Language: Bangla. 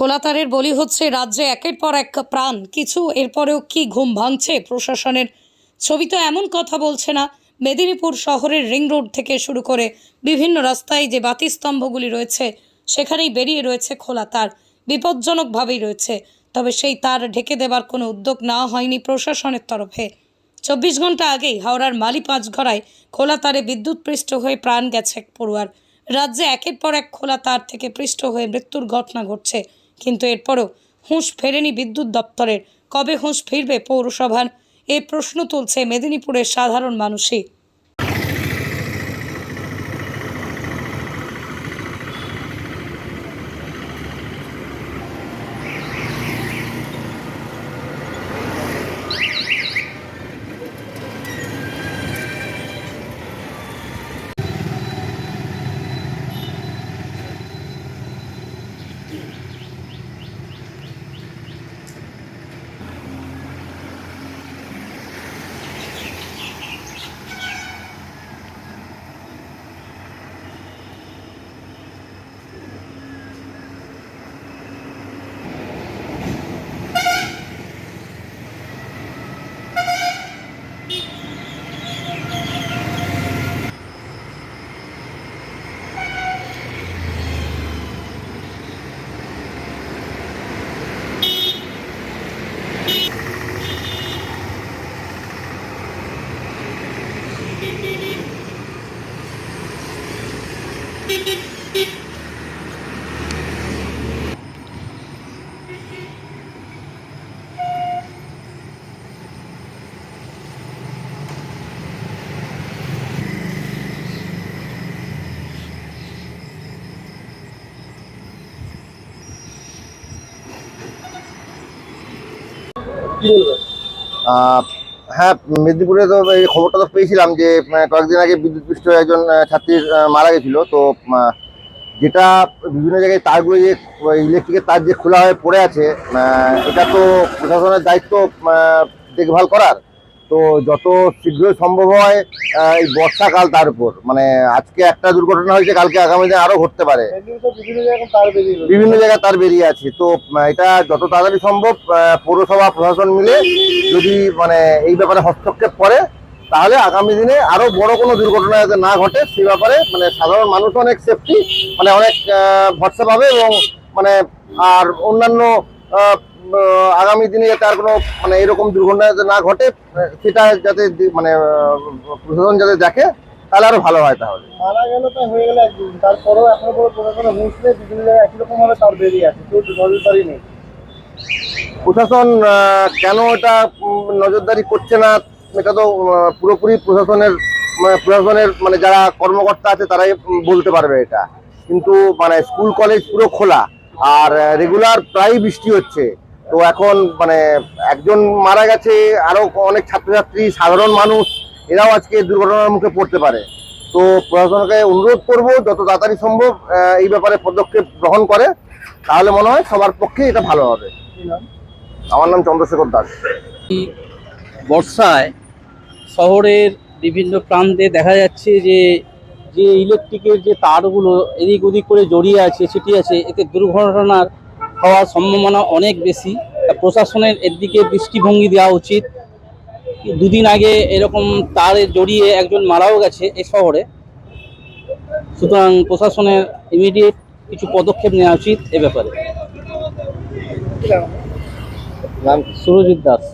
খোলা তারের বলি হচ্ছে, রাজ্যে একের পর এক প্রাণ। কিছু এরপরেও কি ঘুম ভাঙছে? প্রশাসনের ছবি তো এমন কথা বলছে না। মেদিনীপুর শহরের রিং রোড থেকে শুরু করে বিভিন্ন রাস্তায় যে বাতিস্তম্ভগুলি রয়েছে, সেখানেই বেরিয়ে রয়েছে খোলা তার বিপজ্জনকভাবেই রয়েছে। তবে সেই তার ঢেকে দেবার কোনো উদ্যোগ না হয়নি প্রশাসনের তরফে। চব্বিশ ঘণ্টা আগেই হাওড়ার মালি পাঁচঘরায় খোলা তারে বিদ্যুৎ পৃষ্ঠ হয়ে প্রাণ গেছে এক পড়ুয়ার। রাজ্যে একের পর এক খোলা তার থেকে পৃষ্ঠ হয়ে মৃত্যুর ঘটনা ঘটছে। কিন্তু এরপরও হুঁশ ফেরেনি বিদ্যুৎ দপ্তরের। কবে হুঁশ ফিরবে পৌরসভার? এই প্রশ্ন তুলছে মেদিনীপুরের সাধারণ মানুষই। কি বলবেন হ্যাঁ মেদিনীপুরে তো এই খবরটা তো পেয়েছিলাম যে কয়েকদিন আগে বিদ্যুৎ পৃষ্ঠ একজন ছাত্রীর মারা গেছিল। তো যেটা বিভিন্ন জায়গায় তারগুলো যে ইলেকট্রিকের তার যে খোলা হয়ে পড়ে আছে এটা তো প্রশাসনের দায়িত্ব দেখভাল করার। তো যত শীঘ্রই সম্ভব হয় এই বর্ষাকাল তার উপর। মানে আজকে একটা দুর্ঘটনা হয়েছে, কালকে আগামী দিনে আরও ঘটতে পারে। বিভিন্ন জায়গায় তার বেরিয়ে আছে। তো এটা যত তাড়াতাড়ি সম্ভব পৌরসভা, প্রশাসন মিলে যদি মানে এই ব্যাপারে হস্তক্ষেপ করে, তাহলে আগামী দিনে আরও বড় কোনো দুর্ঘটনা যাতে না ঘটে, সে ব্যাপারে মানে সাধারণ মানুষ অনেক সেফটি মানে অনেক ভরসা পাবে এবং মানে আর অন্যান্য আগামী দিনে যাতে আর কোনো মানে এরকম দুর্ঘটনা যাতে না ঘটে সেটা যাতে মানে প্রশাসন যাতে দেখে তাহলে আরও ভালো হয় তাহলে। মারা গেল তো হয়ে গেল একদিন। তারপরেও এখনও পর্যন্ত প্রশাসনের হুঁশ নেই বিভিন্ন জায়গায় একই রকম ভাবে তার বেরিয়ে আছে কেউ নজরদারি নেই। প্রশাসন কেন এটা নজরদারি করছে না এটা তো পুরোপুরি প্রশাসনের মানে প্রশাসনের মানে যারা কর্মকর্তা আছে তারাই বলতে পারবে এটা। কিন্তু মানে স্কুল কলেজ পুরো খোলা আর রেগুলার প্রায় বৃষ্টি হচ্ছে। তো এখন মানে একজন মারা গেছে, আরও অনেক ছাত্রছাত্রী, সাধারণ মানুষ, এরাও আজকে দুর্ঘটনার মুখে পড়তে পারে। তো প্রশাসনকে অনুরোধ করব, যত তাড়াতাড়ি সম্ভব এই ব্যাপারে পদক্ষেপ গ্রহণ করে। তাহলে মনে হয় সবার পক্ষে এটা ভালো হবে। আমার নাম চন্দ্রশেখর দাস। বর্ষায় শহরের বিভিন্ন প্রান্তে দেখা যাচ্ছে যে যে ইলেকট্রিকের যে তারগুলো এদিক ওদিক করে জড়িয়ে আছে সেটি আছে, এতে দুর্ঘটনার হওয়ার সম্ভাবনা অনেক বেশি। প্রশাসনের এর দিকে দৃষ্টিভঙ্গি দেওয়া উচিত। দুদিন আগে এরকম তারে জড়িয়ে একজন মারাও গেছে এ শহরে। সুতরাং প্রশাসনের ইমিডিয়েট কিছু পদক্ষেপ নেওয়া উচিত এ ব্যাপারে। সুরজিৎ দাস।